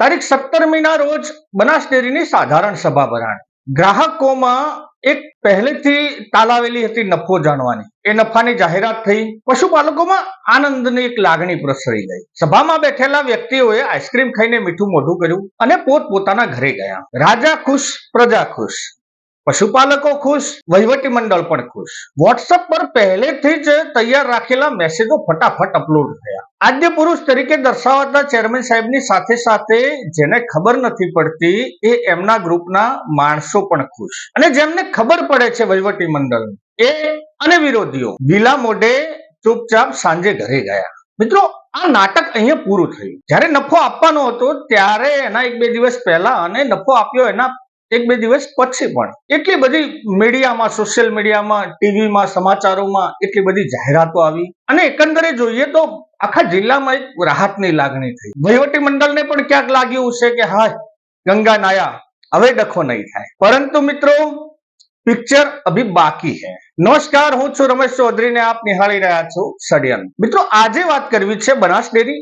તારીખ સત્તરમીના રોજ બનાસ ડેરીની સાધારણ સભા ભરાણી ગ્રાહકોમાં એક પહેલેથી તાલાવેલી હતી નફો જાણવાની. એ નફાની જાહેરાત થઈ. પશુપાલકોમાં આનંદની એક લાગણી પ્રસરી ગઈ. સભામાં બેઠેલા વ્યક્તિઓએ આઈસ્ક્રીમ ખાઈને મીઠું મોઢું કર્યું અને પોત પોતાના ઘરે ગયા. રાજા ખુશ, પ્રજા ખુશ. પશુપાલકો ખુશ, વહીવટી મંડળ પણ ખુશ. વોટ્સઅપ પર પહેલેથી જ તૈયાર રાખેલા મેસેજો ફટાફટ અપલોડ થયા. આદ્ય પુરુષ તરીકે દર્શાવાતા ચેરમેન સાહેબની સાથે સાથે જેને ખબર નથી પડતી, એ એમના ગ્રુપના માણસો પણ ખુશ. અને જેમને ખબર પડે છે વહીવટી મંડળ એ અને વિરોધીઓ ગીલા મોઢે ચૂપચાપ સાંજે ઘરે ગયા. મિત્રો, આ નાટક અહીંયા પૂરું થયું. જ્યારે નફો આપવાનો હતો, ત્યારે એના એક બે દિવસ પહેલા અને નફો આપ્યો એના એક બે દિવસ પછી પણ. એટલી બધી મીડિયામાં સોશિયલ મીડિયામાં, ટીવીમાં, સમાચારોમાં એટલી બધી જાહેરાતો આવી. અને એકંદરે જોઈએ તો આખા જિલ્લામાં એક રાહતની લાગણી થઈ. વહીવટી મંડળને પણ ક્યાંક લાગ્યું છે કે હા, ગંગા નાયા, હવે ડખો નહીં થાય. પરંતુ મિત્રો પિક્ચર અભી બાકી છે નમસ્કાર, હું છું રમેશ ચૌધરીને આપ નિહાળી રહ્યા છો ષડયંત્ર મિત્રો, આજે વાત કરવી છે બનાસ ડેરી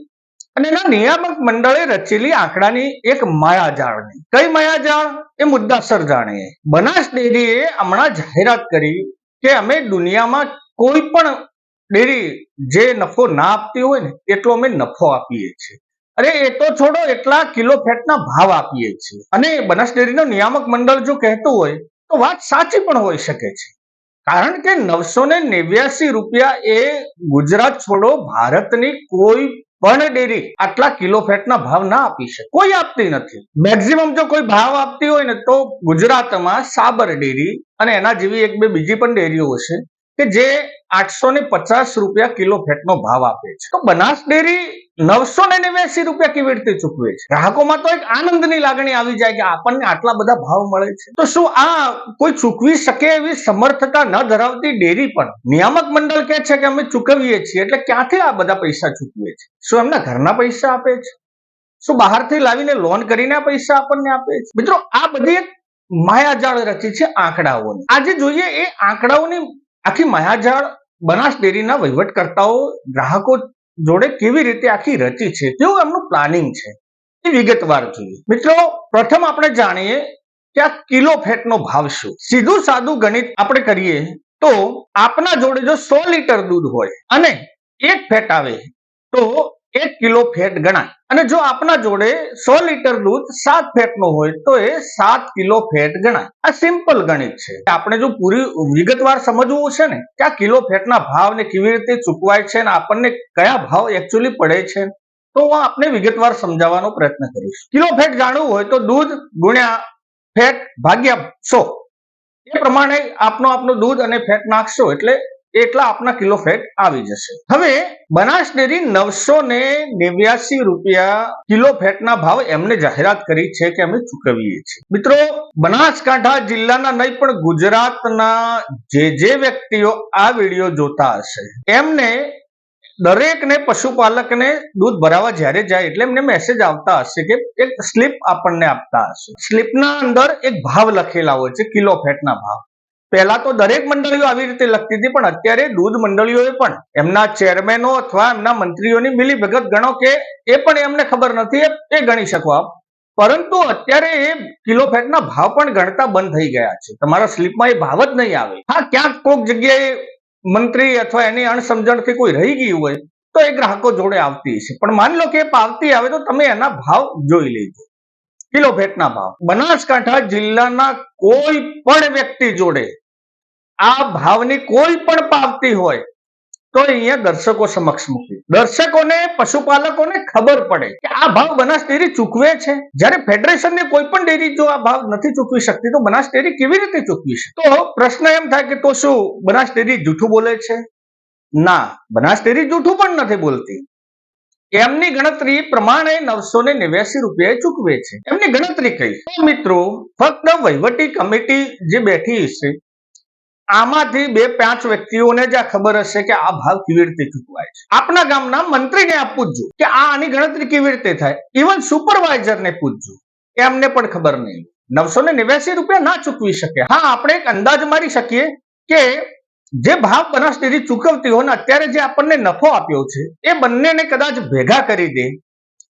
અને એના નિયામક મંડળે રચેલી આંકડાની એક માયાજાળની કઈ માયાજાળ એ મુદ્દાસર જાણીએ બનાસ ડેરીએ હમણાં જાહેરાત કરી કે અમે દુનિયામાં કોઈ પણ ડેરી જે નફો ના આપતી હોય ને, એટલો અમે નફો આપીએ છીએ. અરે એ તો છોડો, એટલા કિલો ફેટના ભાવ આપીએ છીએ. અને બનાસ ડેરીનો નિયામક મંડળ જો કહેતું હોય, તો વાત સાચી પણ હોઈ શકે છે. કારણ કે નવસો ને નેવ્યાસી રૂપિયા એ ગુજરાત છોડો ભારતની કોઈ પણ ડેરી આટલા કિલો ફેટના ભાવ ના આપી શકે. કોઈ આપતી નથી. મેક્સિમમ જો કોઈ ભાવ આપતી હોય ને તો ગુજરાતમાં સાબર ડેરી અને એના જેવી એક બે બીજી પણ ડેરીઓ હશે કે જે આઠસો ને પચાસ રૂપિયા કિલો ફેટનો ભાવ આપે છે. તો બનાસ ડેરી નવસો ને નેવ્યાસી રૂપિયા કેવી રીતે ચૂકવે છે? ગ્રાહકોમાં તો એક આનંદની લાગણી આવી જાય કે આપણને આટલા બધા ભાવ મળે છે. તો શું આ કોઈ ચૂકવી શકે એવી સમર્થતા ન ધરાવતી ડેરી પણ? નિયામક મંડળ કે છે કે અમે ચૂકવીએ છીએ એટલે ક્યાંથી આ બધા પૈસા ચૂકવે છે? શું એમના ઘરના પૈસા આપે છે? શું બહારથી લાવીને લોન કરીને પૈસા આપણને આપે છે? મિત્રો, આ બધી એક માયાજાળ રચી છે આંકડાઓની. આજે જોઈએ એ આંકડાઓની આખી માયાજાળ બનાસ ડેરીના વહીવટકર્તાઓ, ગ્રાહકો જોડે કેવી રીતે આખી રચી છે તેવું એમનું પ્લાનિંગ છે. એ વિગતવાર જોઈએ. મિત્રો, પ્રથમ આપણે જાણીએ કે આ કિલો ફેટનો ભાવ શું. સીધું સાદું ગણિત આપણે કરીએ તો આપના જોડે જો સો લીટર દૂધ હોય અને એક ફેટ આવે તો એક કિલો ફેટ ગણાય. અને જો આપના જોડે સો લીટર દૂધ સાત ફેટ નો હોય, તો એ સાત કિલો ફેટ ગણાય. આ સિમ્પલ ગણિત છે. આપણે જો પૂરી વિગતવાર સમજવું છે ને, કે આ કિલો ફેટના ભાવ ને કેવી રીતે ચૂકવાય છે અને આપણને કયા ભાવ એકચ્યુઅલી પડે છે, તો હું આપને વિગતવાર સમજાવવાનો પ્રયત્ન કરીશ. કિલો ફેટ જાણવું હોય તો દૂધ ગુણ્યા ફેટ ભાગ્યા સો. એ પ્રમાણે આપનો આપનું દૂધ અને ફેટ નાખશો એટલે એટલા આપના કિલો ફેટ આવી જશે. હવે બનાસ ડેરી નવસો ને નેવ્યાસી રૂપિયા કિલો ફેટના ભાવ એમને જાહેરાત કરી છે કે અમે ચૂકવીએ છીએ. મિત્રો, બનાસકાંઠા જિલ્લાના નહીં, પણ ગુજરાતના જે જે વ્યક્તિઓ આ વીડિયો જોતા હશે, એમને દરેકને પશુપાલકને દૂધ ભરાવા જ્યારે જાય એટલે એમને મેસેજ આવતા હશે કે એક સ્લીપ આપણને આપતા હશે. સ્લીપના અંદર એક ભાવ લખેલા હોય છે, કિલો ફેટના ભાવ. પહેલા તો દરેક મંડળીઓ આવી રીતે લખતી હતી, પણ અત્યારે દૂધ મંડળીઓએ પણ એમના ચેરમેનો અથવા એમના મંત્રીઓની મિલી ભગત ગણો કે એ પણ એમને ખબર નથી, એ ગણી શકો આપ. પરંતુ અત્યારે એ કિલો ફેટના ભાવ પણ ગણતા બંધ થઈ ગયા છે. તમારા સ્લીપમાં એ ભાવ જ નહીં આવે. હા, ક્યાંક કોઈક જગ્યાએ મંત્રી અથવા એની અણસમજણથી કોઈ રહી ગયું હોય, તો એ ગ્રાહકો જોડે આવતી હશે. પણ માની લો કે એ પાવતી આવે તો તમે એના ભાવ જોઈ લેજો. કિલો ફેટના ભાવ. બનાસકાંઠા જિલ્લાના કોઈ પણ વ્યક્તિ જોડે આ ભાવની કોઈ પણ પાવતી હોય, તો અહીંયા દર્શકો સમક્ષ મૂકી દર્શકોને, પશુપાલકોને ખબર પડે કે આ ભાવ બનાસ ડેરી ચૂકવે છે. જ્યારે ફેડરેશનની કોઈ પણ ડેરી જો આ ભાવ નથી ચૂકવી શકતી, તો બનાસ ડેરી કેવી રીતે ચૂકવી છે તો પ્રશ્ન એમ થાય કે તો શું? બનાસ ડેરી જૂઠું બોલે છે? ના, બનાસ ડેરી જૂઠું પણ નથી બોલતી. એમની ગણતરી પ્રમાણે નવસો ને નેવ્યાસી રૂપિયા ચૂકવે છે. એમની ગણતરી કઈ મિત્રો, ફક્ત વહીવટી કમિટી જે બેઠી હશે આમાંથી બે પાંચ વ્યક્તિઓને જ આ ખબર હશે કે આ ભાવ કેવી રીતે ચૂકવાય છે. આપના ગામના મંત્રીને આપ પૂછજો કે આ આની ગણતરી કેવી રીતે થાય. ઇવન સુપરવાઇઝરને પૂછજો. એમને પણ ખબર નહીં. નવસો ને નેવ્યાસી રૂપિયા ના ચૂકવી શકે. હા, આપણે એક અંદાજ મારી શકીએ કે જે ભાવ બનાસ ડેરી ચૂકવતી હોય અત્યારે જે આપણને નફો આપ્યો છે, એ બંનેને કદાચ ભેગા કરી દે,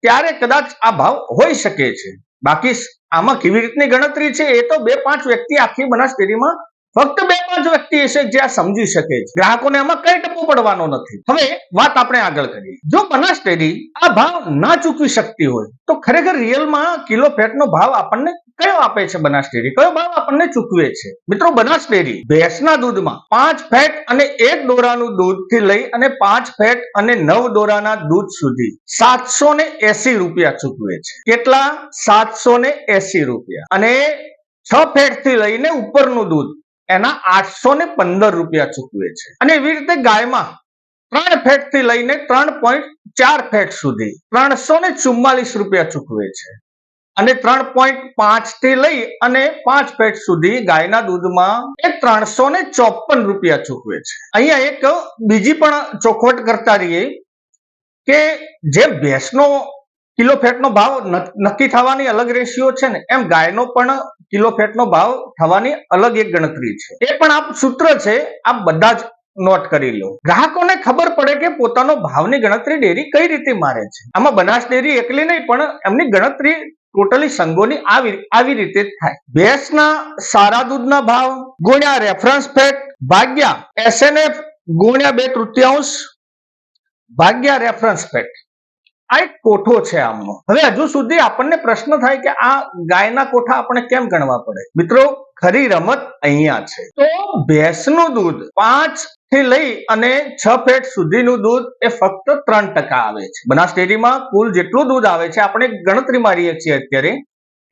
ત્યારે કદાચ આ ભાવ હોઈ શકે છે. બાકી આમાં કેવી રીતની ગણતરી છે, એ તો બે પાંચ વ્યક્તિ આખી બનાસ ડેરીમાં ફક્ત બે પાંચ વ્યક્તિ હશે જે આ સમજી શકે છે. ગ્રાહકોને આમાં કઈ ટપો પડવાનો નથી. હવે વાત આપણે આગળ કરીએ. જો બનાસ ડેરી આ ભાવ ના ચૂકવી શકતી હોય, તો ખરેખર રિયલમાં કિલો ફેટનો ભાવ આપણને કયો આપે છે બનાસ ડેરી કયો ભાવ આપણને ચૂકવે છે? મિત્રો બનાસ ડેરી ભેંસના દૂધમાં પાંચ ફેટ અને એક દોરાનું દૂધથી લઈ અને પાંચ ફેટ અને નવ દોરાના દૂધ સુધી સાતસો ને એસી રૂપિયા ચૂકવે છે. કેટલા? સાતસો ને એસી રૂપિયા. અને છ ફેટથી લઈને ઉપરનું દૂધ. એના આઠસો ને પંદર રૂપિયા ચૂકવે છે. અને એવી રીતે ગાયમાં ત્રણ ફેટથી લઈને ત્રણ પોઈન્ટ ચાર ફેટ સુધી ત્રણસો ને ચુમ્માલીસ રૂપિયા ચૂકવે છે. અને ત્રણ પોઈન્ટ પાંચથી લઈ અને પાંચ ફેટ સુધી ગાયના દૂધમાં એ ત્રણસો ને ચોપન રૂપિયા ચૂકવે છે. અહીંયા એક બીજી પણ ચોખવટ કરતા રહીએ કે જે ભેંસનો કિલો ફેટનો ભાવ નક્કી થવાની અલગ રેશિયો છે ને. એમ ગાયનો પણ કિલો ફેટનો ભાવ થવાની અલગ એક ગણતરી છે. એ પણ આ સૂત્ર છે આ બધા જ નોટ કરી લો. ગ્રાહકોને ખબર પડે કે પોતાનો ભાવની ગણતરી ડેરી કઈ રીતે મારે છે. આમાં બનાસ ડેરી એકલી નહીં, પણ એમની ગણતરી ટોટલી સંઘોની આવી આવી રીતે થાય. ભેંસના સારા દૂધના ભાવ, ગુણ્યા રેફરન્સ ફેટ, ભાગ્યા એસએનએફ ગુણ્યા બે તૃતીયાંશ, ભાગ્યા રેફરન્સ ફેટ. આ એક કોઠો છે આમનો. હવે હજુ સુધી આપણને પ્રશ્ન થાય કે આ ગાયના કોઠા આપણે કેમ ગણવા પડે? મિત્રો, ખરી રમત અહીંયા છે. તો ભેંસનું દૂધ પાંચથી લઈ અને છ ફેટ સુધીનું દૂધ એ ફક્ત ત્રણ ટકા આવે છે. બનાસ ડેરીમાં કુલ જેટલું દૂધ આવે છે, આપણે ગણતરી મારીએ છીએ અત્યારે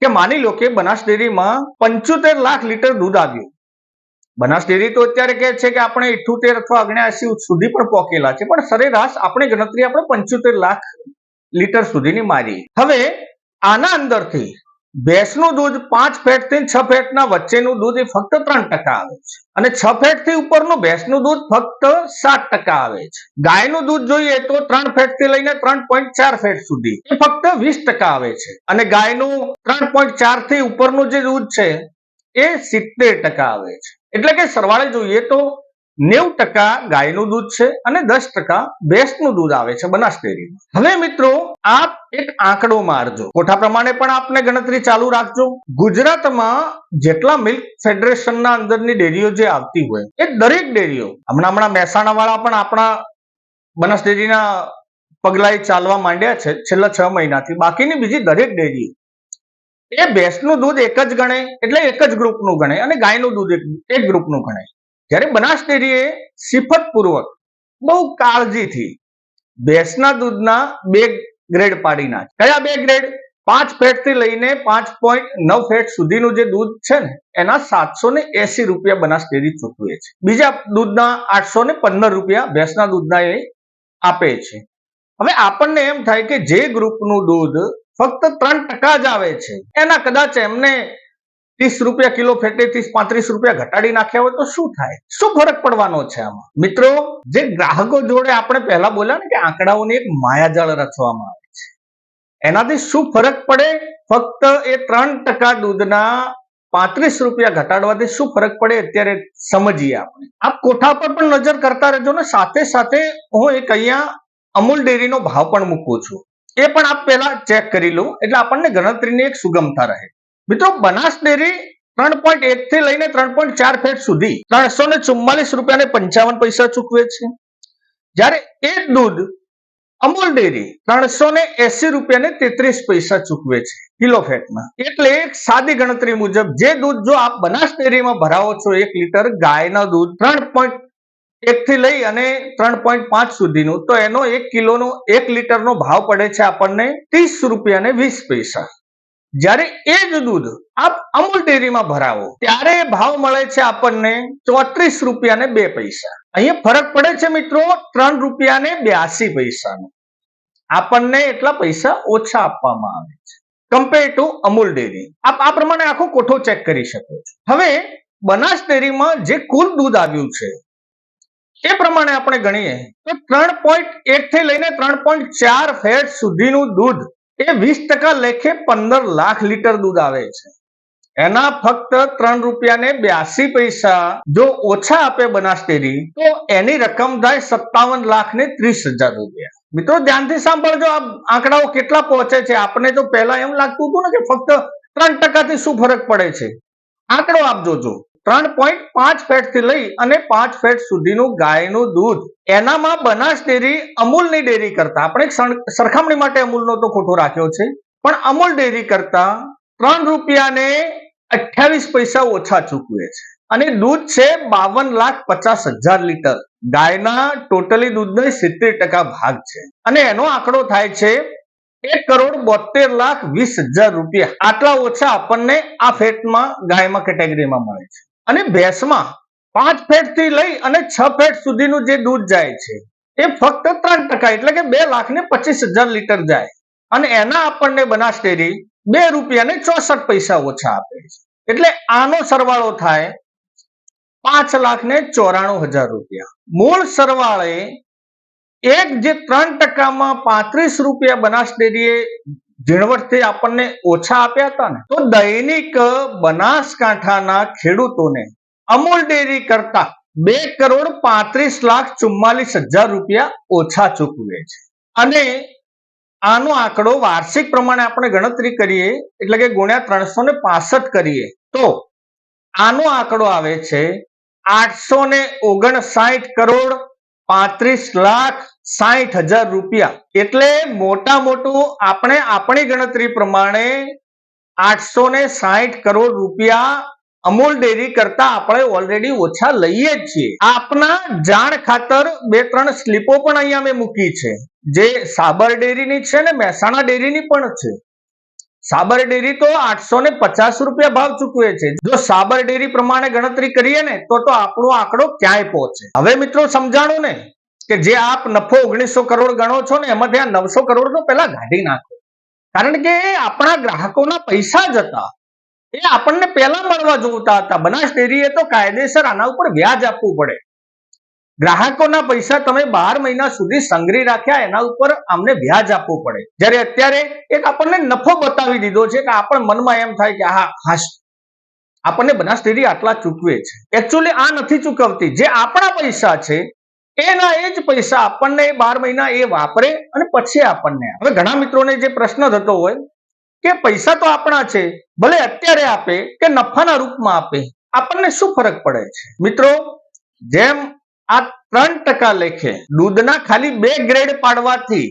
કે માની લો કે બનાસ ડેરીમાં પંચોતેર લાખ લીટર દૂધ આવ્યું. બનાસ ડેરી તો અત્યારે કહે છે કે આપણે ઇઠ્ઠોતેર અથવા અગ્યાસી સુધી પણ પહોંચેલા છે, પણ સરેરાશ આપણે ગણતરી આપણે પંચોતેર લાખ લીટર સુધીની મારી. હવે, આના અંદરથી ભેંસનું દૂધ પાંચ ફેટથી છ ફેટના વચ્ચેનું દૂધ એ ફક્ત ત્રણ ટકા આવે છે. અને છ ફેટથી ઉપરનું ભેંસનું દૂધ ફક્ત સાત ટકા આવે છે. ગાયનું દૂધ જોઈએ તો ત્રણ ફેટથી લઈને ત્રણ પોઈન્ટ ચાર ફેટ સુધી ફક્ત વીસ ટકા આવે છે. અને ગાયનું ત્રણ પોઈન્ટ ચારથી ઉપરનું જે દૂધ છે, એ સિત્તેર ટકા આવે છે. એટલે કે સરવાળે જોઈએ તો નેવું ટકા ગાયનું દૂધ છે અને દસ ટકા ભેંસનું દૂધ આવે છે બનાસ ડેરીમાં હવે મિત્રો, આપ એક આંકડો મારજો. કોઠા પ્રમાણે પણ આપને ગણતરી ચાલુ રાખજો. ગુજરાતમાં જેટલા મિલ્ક ફેડરેશનના અંદરની ડેરીઓ જે આવતી હોય, એ દરેક ડેરીઓ, હમણાં હમણાં મહેસાણા વાળા પણ આપણા બનાસ ડેરીના પગલાએ ચાલવા માંડ્યા છે છેલ્લા છ મહિનાથી. બાકીની બીજી દરેક ડેરીઓ. એ ભેંસનું દૂધ એક જ ગણે એટલે એક જ ગ્રુપનું ગણે અને ગાયનું દૂધ એક ગ્રુપનું ગણે જ્યારે બનાસ ડેરીએ સિફતપૂર્વક બહુ કાળજીથી ભેંસના દૂધના બે ગ્રેડ પાડી નાખે કયા બે ગ્રેડ? પાંચ ફેટથી લઈને પાંચ પોઈન્ટ નવ ફેટ સુધીનું જે દૂધ છે ને, એના સાતસો ને એસી રૂપિયા બનાસ ડેરી ચૂકવે છે. બીજા દૂધના આઠસો ને પંદર રૂપિયા ભેંસના દૂધના એ આપે છે. હવે આપણને એમ થાય કે જે ગ્રુપનું દૂધ ફક્ત ત્રણ ટકા જ આવે છે, એના કદાચ એમને ત્રીસ રૂપિયા કિલો ફેટે ત્રીસ, પાંત્રીસ રૂપિયા ઘટાડી નાખ્યા હોય તો શું થાય? શું ફરક પડવાનો છે આમાં? મિત્રો, જે ગ્રાહકો જોડે આપણે પહેલા બોલ્યા ને કે આંકડાઓની એક માયાજાળ રચવામાં આવે છે. એનાથી શું ફરક પડે? ફક્ત એ ત્રણ ટકા દૂધના પાંત્રીસ રૂપિયા ઘટાડવાથી શું ફરક પડે? અત્યારે સમજીએ આપણે. આપ કોઠા પર પણ નજર કરતા રહેજો ને. સાથે સાથે હું એક અહીંયા અમૂલ ડેરીનો ભાવ પણ મૂકું છું. એ પણ આપ પહેલા ચેક કરી લો. એટલે આપણને ગણતરીની એક સુગમતા રહે. મિત્રો, બનાસ ડેરી ત્રણ પોઈન્ટ એક થી લઈને ત્રણ પોઈન્ટ ચાર ફેટ સુધી ત્રણસો ને ચુમ્માલીસ રૂપિયા પંચાવન પૈસા ચૂકવે છે. જ્યારે એ દૂધ અમૂલ ડેરી ત્રણસો ને એસી રૂપિયા ને તેત્રીસ પૈસા ચૂકવે છે કિલો ફેટમાં. એટલે એક સાદી ગણતરી મુજબ જે દૂધ જો આપ બનાસ ડેરીમાં ભરાવો છો એક લીટર ગાયના દૂધ ત્રણ પોઈન્ટ એક થી લઈ અને ત્રણ પોઈન્ટ પાંચ સુધીનું, તો એનો એક કિલોનો એક લીટરનો ભાવ પડે છે આપણને ત્રીસ રૂપિયા ને વીસ પૈસા. જ્યારે એ જ દૂધ આપ અમૂલ ડેરીમાં ભરાવો, ત્યારે ભાવ મળે છે આપણને ચોત્રીસ રૂપિયા ને બે પૈસા. અહીંયા ફરક પડે છે મિત્રો ત્રણ રૂપિયા ને બ્યાસી પૈસાનો. આપણને એટલા પૈસા ઓછા આપવામાં આવે છે. Compare to Amul dairy. આપ આ પ્રમાણે આખો કોઠો ચેક કરી શકો છો. હવે બનાસ ડેરીમાં જે કુલ દૂધ આવ્યું છે, એ પ્રમાણે આપણે ગણીએ તો ત્રણ પોઈન્ટ એક થી લઈને ત્રણ પોઈન્ટ ચાર ફેટ સુધીનું દૂધ એ વીસ ટકા લેખે પંદર લાખ લીટર દૂધ આવે છે. એના ફક્ત ત્રણ રૂપિયા ને બ્યાસી પૈસા જો ઓછા આપે બનાસ ડેરી તો એની રકમ થાય સત્તાવન લાખ ને ત્રીસ હજાર રૂપિયા. મિત્રો, ધ્યાનથી સાંભળજો, આ આંકડાઓ કેટલા પહોંચે છે? આપણે તો પહેલા એમ લાગતું હતું ને કે ફક્ત ત્રણ ટકાથી શું ફરક પડે છે? આંકડો આપ જોજો. ત્રણ પોઈન્ટ પાંચ ફેટથી લઈ અને પાંચ ફેટ સુધીનું ગાયનું દૂધ. એનામાં બનાસ ડેરી અમૂલની ડેરી કરતા, આપણે સરખામણી માટે અમૂલનો તો ખોટો રાખ્યો છે, પણ અમૂલ ડેરી કરતા ત્રણ રૂપિયાને અઠ્યાવીસ પૈસા ઓછા ચૂકવે છે. અને દૂધ છે બાવન લાખ પચાસ હજાર લીટર. ગાયના ટોટલી દૂધનો સિત્તેર ટકા ભાગ છે. અને એનો આંકડો થાય છે એક કરોડ બોતેર લાખ વીસ હજાર રૂપિયા. આટલા ઓછા આપણને આ ફેટમાં, ગાયમાં કેટેગરીમાં મળે છે. અને ભેંસમાં પાંચ ફેટથી લઈ અને છ ફેટ સુધીનું જે દૂધ જાય છે, એ ફક્ત ત્રણ ટકા એટલે કે બે લાખ ને પચીસ હજાર લીટર જાય. અને એના આપણને બનાસ ડેરી બે રૂપિયા ને ચોસઠ પૈસા ઓછા આપે છે. એટલે આનો સરવાળો થાય પાંચ લાખ ને ચોરાણું હજાર રૂપિયા. મૂળ સરવાળે એક જે ત્રણ ટકામાં પાંત્રીસ રૂપિયા બનાસ ડેરીએ ઝીણવટથી આપણને ઓછા આપ્યા હતા ને, તો દૈનિક બનાસકાંઠાના ખેડૂતોને અમૂલ ડેરી કરતા બે કરોડ પાંત્રીસ લાખ ચુમ્માલીસ હજાર રૂપિયા ઓછા ચૂકવે છે. અને આનો આંકડો વાર્ષિક પ્રમાણે આપણે ગણતરી કરીએ, એટલે કે ગુણ્યા ત્રણસો ને પાસઠ કરીએ, તો આનો આંકડો આવે છે આઠસો ને ઓગણસાઠ કરોડ પાંત્રીસ લાખ સાહીઠ હજાર રૂપિયા. એટલે મોટા મોટું આપણે આપણી ગણતરી પ્રમાણે આઠસો ને સાહીઠ કરોડ રૂપિયા અમૂલ ડેરી કરતા આપણે ઓલરેડી ઓછા લઈએ જ છીએ. આપના જાણ ખાતર બે ત્રણ સ્લીપો પણ અહીંયા મેં મૂકી છે. જે સાબર ડેરીની છે ને મહેસાણા ડેરીની પણ છે. સાબર ડેરી તો આઠસો ને પચાસ રૂપિયા ભાવ ચૂકવે છે. જો સાબર ડેરી પ્રમાણે ગણતરી કરીએ ને, તો તો આપણો આંકડો ક્યાંય પહોંચે. હવે મિત્રો સમજાણો ને કે જે આપ નફો ઓગણીસો કરોડ ગણો છો ને, એમાંથી આ નવસો કરોડ તો પેલા કાઢી નાખો. કારણ કે આપણા ગ્રાહકોના પૈસા જ હતા. એ આપણને પહેલા મળવા જોતા હતા. બનાસ ડેરીએ તો કાયદેસર આના ઉપર વ્યાજ આપવું પડે. ગ્રાહકોના પૈસા તમે બાર મહિના સુધી સંગ્રહી રાખ્યા, એના ઉપર અમને વ્યાજ આપવું પડે. જ્યારે અત્યારે એક આપણને નફો બતાવી દીધો છે કે આપણ મનમાં એમ થાય કે હા હાશ આપણને બનાસ ડેરી આટલા ચૂકવે છે. એકચ્યુઅલી આ નથી ચૂકવતી. જે આપણા પૈસા છે, એના એ જ પૈસા આપણને બાર મહિના એ વાપરે અને પછી આપણને હવે ઘણા મિત્રોને જે પ્રશ્ન થતો હોય કે, પૈસા તો આપણા છે, ભલે અત્યારે આપે કે નફાના રૂપમાં આપે, આપણને શું ફરક પડે છે? મિત્રો, જેમ આ ત્રણ ટકા લેખે દૂધના ખાલી બે ગ્રેડ પાડવાથી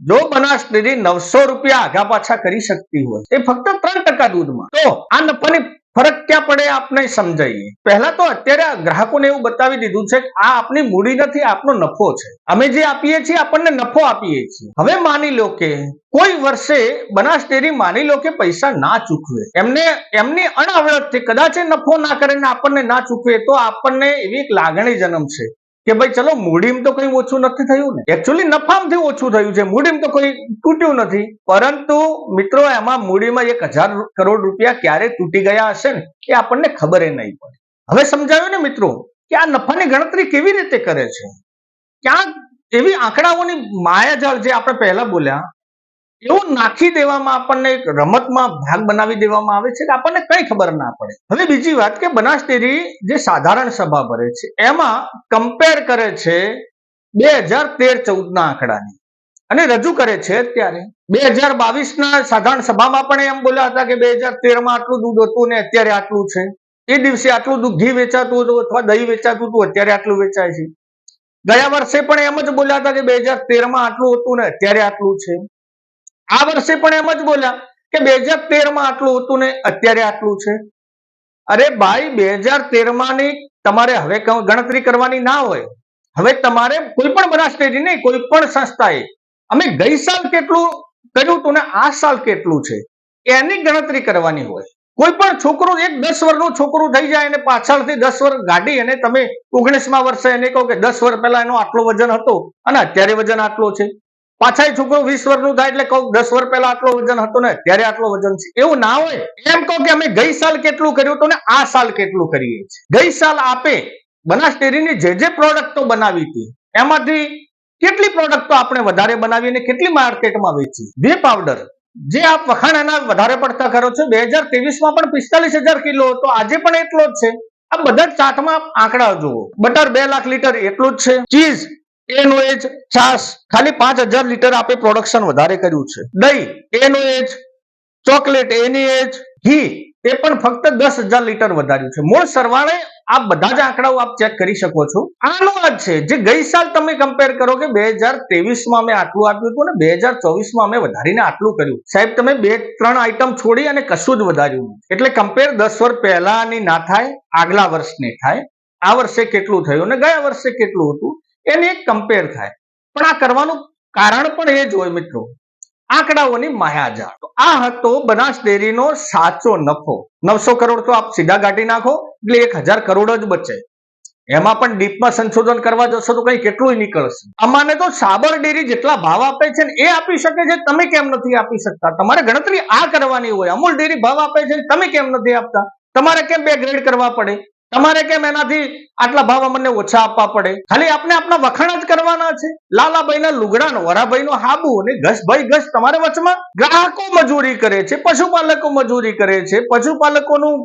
જો બનાસ ડેરી નવસો રૂપિયા આગા પાછા કરી શકતી હોય, એ ફક્ત ત્રણ ટકા દૂધમાં. તો આ નફાની ફરક ક્યાં પડે આપને સમજાઈએ? પહેલા તો અત્યારે ગ્રાહકોને એવું બતાવી દીધું છે કે આ આપની મૂડી નથી આપનો નફો છે. અમે જે આપીએ છીએ, આપણને નફો આપીએ છીએ. હવે માની લો કે કોઈ વર્ષે બનાસ ડેરી માની લો કે પૈસા ના ચૂકવે. એમને, એમની અણાવડતથી કદાચ નફો ના કરે આપણને ના ચૂકવે, તો આપણને એવી એક લાગણી જન્મશે કે ભાઈ ચલો, મૂડીમ તો કઈ ઓછું નથી થયું ને. એકચ્યુઅલી નફામાંથી ઓછું થયું છે. મૂડીમ તો કોઈ તૂટ્યું નથી. પરંતુ, મિત્રો, એમાં મૂડીમાં એક કરોડ રૂપિયા ક્યારે તૂટી ગયા હશે ને, એ આપણને ખબર નહીં પડે. હવે સમજાયું ને, મિત્રો, કે આ નફાની ગણતરી કેવી રીતે કરે છે? ક્યાં એવી આંકડાઓની માયાજાળ જે આપણે પહેલા બોલ્યા એવું નાખી દેવામાં આપણને એક રમતમાં ભાગ બનાવી દેવામાં આવે છે કે આપણને કઈ ખબર ના પડે. હવે બીજી વાત કે બનાસ ડેરી જે સાધારણ સભા ભરે છે, એમાં કમ્પેર કરે છે બે હજાર તેર ચૌદ ના આંકડાની. અને રજૂ કરે છે અત્યારે બે હજાર બાવીસ ના સાધારણ સભામાં પણ એમ બોલ્યા હતા કે બે હજાર તેરમાં આટલું દૂધ હતું ને અત્યારે આટલું છે. એ દિવસે આટલું દૂધ ઘી વેચાતું હતું અથવા દહીં વેચાતું હતું, અત્યારે આટલું વેચાય છે. ગયા વર્ષે પણ એમ જ બોલ્યા હતા કે બે હજાર તેરમાં આટલું હતું ને અત્યારે આટલું છે. આ વર્ષે પણ એમ જ બોલ્યા કે બે હજાર તેરમાં આટલું હતું ને અત્યારે આટલું છે. અરે ભાઈ, બે હજાર તેરમાંની તમારે હવે ગણતરી કરવાની ના હોય. હવે તમારે કોઈ પણ બનાસ ડેરી નહીં, કોઈ પણ સંસ્થાએ. અમે ગઈ સાલ કેટલું કર્યું હતું ને આ સાલ કેટલું છે? એની ગણતરી કરવાની હોય. કોઈ પણ છોકરો, એક દસ વર્ષનું છોકરું થઈ જાય અને પાછળથી દસ વર્ષ ગાડી અને તમે ઓગણીસમાં વર્ષે એને કહો કે દસ વર્ષ પહેલા એનો આટલો વજન હતો અને અત્યારે વજન આટલો છે. પાછા છોકરો વીસ વર્ષનું થાય એટલે કહું, દસ વર્ષ પહેલા આટલો વજન હતો ને, ત્યારે આટલો વજન છે. એવું ના હોય. એમ કહો કે અમે ગઈ સાલ કેટલું કર્યું હતું ને, આ સાલ કેટલું કરીએ છીએ. ગઈ સાલ આપે. બનાસ ડેરીની જે જે પ્રોડક્ટો બનાવી હતી, એમાંથી કેટલી પ્રોડક્ટો આપણે વધારે બનાવી અને કેટલી માર્કેટમાં વેચી બે પાવડર જે આપ વખાણ એના વધારે પડતા કરો છો, બે હજાર ત્રેવીસમાં પણ પિસ્તાલીસ હજાર કિલો હતો, આજે પણ એટલો જ છે. આ બધા ચાટમાં આંકડા જુઓ. બટર બે લાખ લીટર એટલું જ છે. ચીઝ એનો એજ છાસ. ખાલી પાંચ હજાર લીટર આપે પ્રોડક્શન વધારે કર્યું છે. દહીં, એનો એજ ચોકલેટ, એની એજ ઘી, એ પણ ફક્ત દસ હજાર લીટર વધાર્યું છે. મૂળ સરવાળે આ બધા જ આંકડાઓ આપ ચેક કરી શકો છો. આનો જ છે જે ગઈ સાલ તમે કમ્પેર કરો કે બે હજાર ત્રેવીસમાં અમે આટલું આપ્યું હતું ને બે હજાર ચોવીસમાં અમે વધારીને આટલું કર્યું. સાહેબ, તમે બે ત્રણ આઈટમ છોડી અને કશું જ વધાર્યું એટલે કમ્પેર દસ વર્ષ પહેલાની ના થાય, આગલા વર્ષની થાય. આ વર્ષે કેટલું થયું અને ગયા વર્ષે કેટલું હતું? એની કમ્પેર થાય. પણ આ કરવાનું કારણ પણ એ જ હોય મિત્રો. આંકડાઓની માયાજાળ. તો આ હતો બનાસ ડેરીનો સાચો નફો. નવસો કરોડ તો આપ સીધા કાઢી નાખો, એટલે એક હજાર કરોડ જ બચે. એમાં પણ ડીપમાં સંશોધન કરવા જશો તો કઈ કેટલું નીકળશે. અમાને તો સાબર ડેરી જેટલા ભાવ આપે છે એ આપી શકે છે, તમે કેમ નથી આપી શકતા? તમારે ગણતરી આ કરવાની હોય. અમૂલ ડેરી ભાવ આપે છે તમે કેમ નથી આપતા? તમારે કેમ બે ગ્રેડ કરવા પડે? તમારે કેમ એનાથી આટલા ભાવ અમને ઓછા આપવા પડે? ખાલી આપણે આપણા વખાણ જ કરવાના છે. લાલાભાઈના લુગડાનો વરાભાઈનો હાબુ અને ઘસભાઈ ઘસ તમારે વચમાં ગ્રાહકો મજૂરી કરે છે, પશુપાલકો મજૂરી કરે છે, પશુપાલકોનું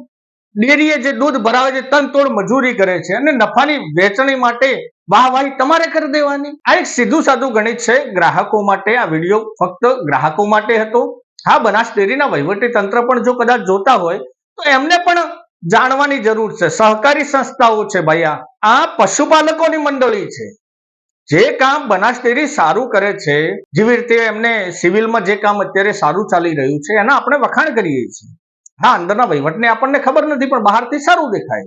ડેરીએ જે દૂધ ભરાવે છે તન તોડ મજૂરી કરે છે અને નફાની વેચણી માટે વાહવાહી તમારે કરી દેવાની. આ એક સીધું સાધું ગણિત છે. ગ્રાહકો માટે આ વીડિયો ફક્ત ગ્રાહકો માટે હતો. હા બનાસ ડેરીના વહીવટી તંત્ર પણ જો કદાચ જોતા હોય, તો એમને પણ જાણવાની જરૂર છે. સહકારી સંસ્થાઓ છે ભાઈ આ પશુપાલકોની મંડળી છે. જે કામ બનાસડેરી સારું કરે છે, જેવી રીતે એમને સિવિલમાં જે કામ અત્યારે સારું ચાલી રહ્યું છે, એના આપણે વખાણ કરીએ છીએ. હા, અંદરના વહીવટને આપણને ખબર નથી, પણ બહારથી સારું દેખાય.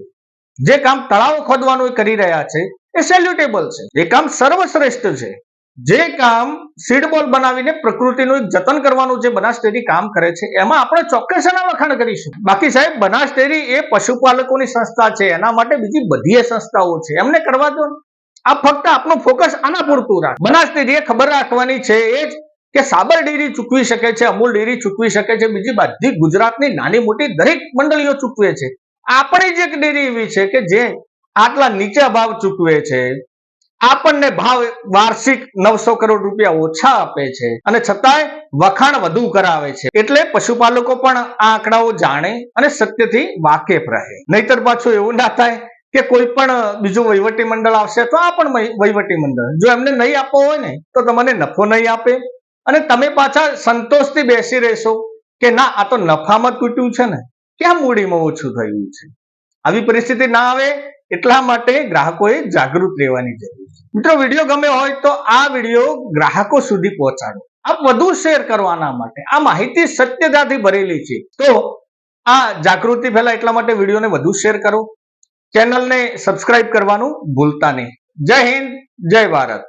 જે કામ તળાવ ખોદવાનું કરી રહ્યા છે, એ સેલ્યુટેબલ છે. એ કામ સર્વશ્રેષ્ઠ છે. જે કામ સીડબોલ બનાવીને પ્રકૃતિનું એક જતન કરવાનું જે બનાસ ડેરી કામ કરે છે, એમાં આપણે ચોક્કસ એના વખાણ કરીશું. બાકી સાહેબ બનાસ ડેરી એ પશુપાલકોની સંસ્થા છે, એના માટે બીજી બધી સંસ્થાઓ છે. એમને કરવા દો આ ફક્ત આપણું ફોકસ આના પૂરતું રાખ. બનાસ ડેરીએ ખબર રાખવાની છે એ જ કે સાબર ડેરી ચૂકવી શકે છે, અમૂલ ડેરી ચૂકવી શકે છે, બીજી બધી ગુજરાતની નાની મોટી દરેક મંડળીઓ ચૂકવે છે. આપણી જ એક ડેરી એવી છે કે જે આટલા નીચા ભાવ ચૂકવે છે. આપણને ભાવ વાર્ષિક નવસો કરોડ રૂપિયા ઓછા આપે છે. અને છતાંય વખાણ વધુ કરાવે છે. એટલે પશુપાલકો પણ આ આંકડાઓ જાણે અને સત્યથી વાકેફ રહે. નહીતર પાછું એવું ના થાય કે કોઈ પણ બીજું વહીવટી મંડળ આવશે તો આ પણ વહીવટી મંડળ. જો એમને નહીં આપવો હોય ને, તો તમને નફો નહીં આપે. અને તમે પાછા સંતોષથી બેસી રહેશો કે ના, આ તો નફામાં તૂટ્યું છે ને. ક્યાં મૂડીમાં ઓછું થયું છે? આવી પરિસ્થિતિ ના આવે એટલા માટે ગ્રાહકોએ જાગૃત રહેવાની જરૂર મિત્રો વીડિયો ગમે હોય તો આ વીડિયો ગ્રાહકો સુધી પહોંચાડો. આપ વધુ શેર કરવાના માટે. આ માહિતી સત્યતાથી ભરેલી છે. તો આ જાગૃતિ ફેલા એટલા માટે વિડીયોને વધુ શેર કરો. ચેનલને સબસ્ક્રાઇબ કરવાનું ભૂલતા નહીં. જય હિન્દ, જય ભારત.